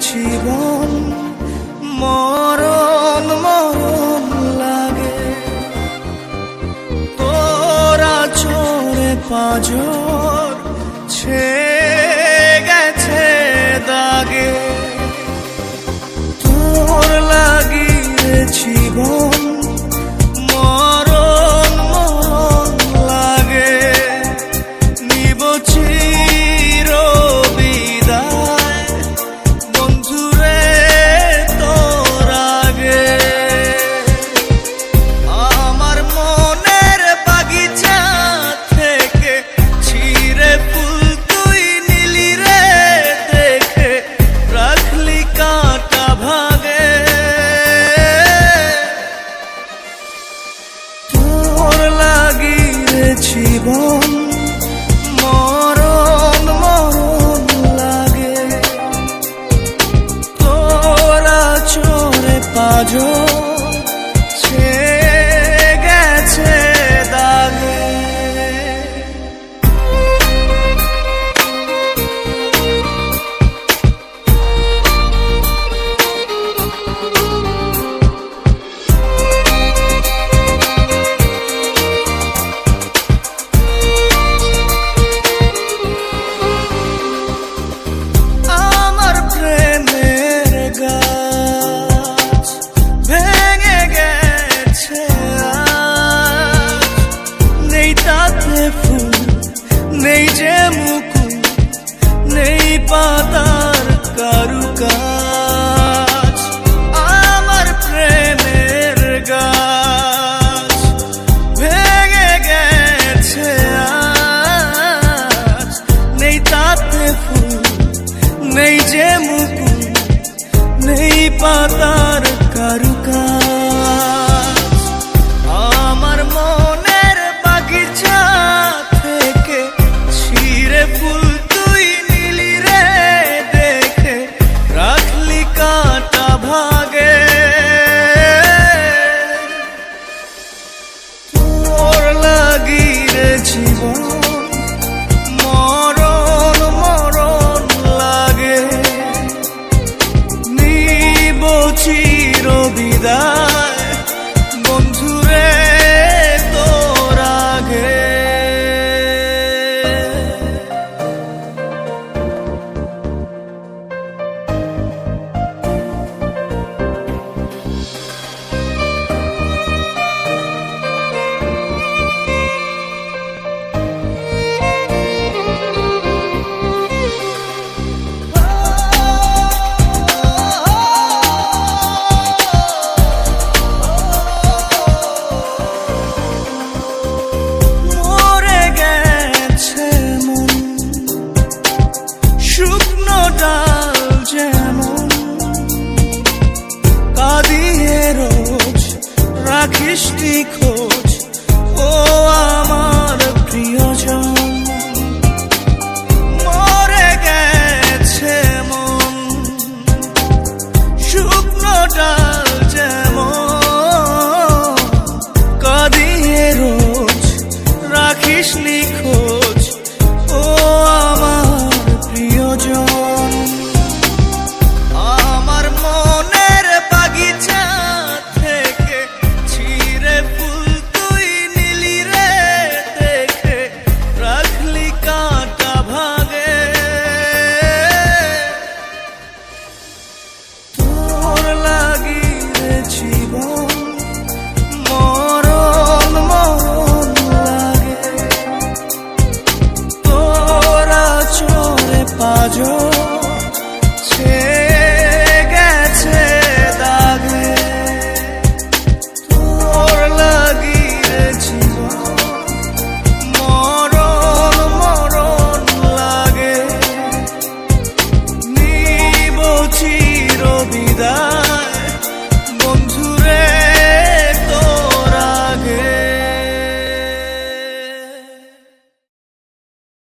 জীবন মরণ মরণ লাগে। তোরা ছড়ে পাঁজর ছে won't পাতা নি খোঁজ 맞아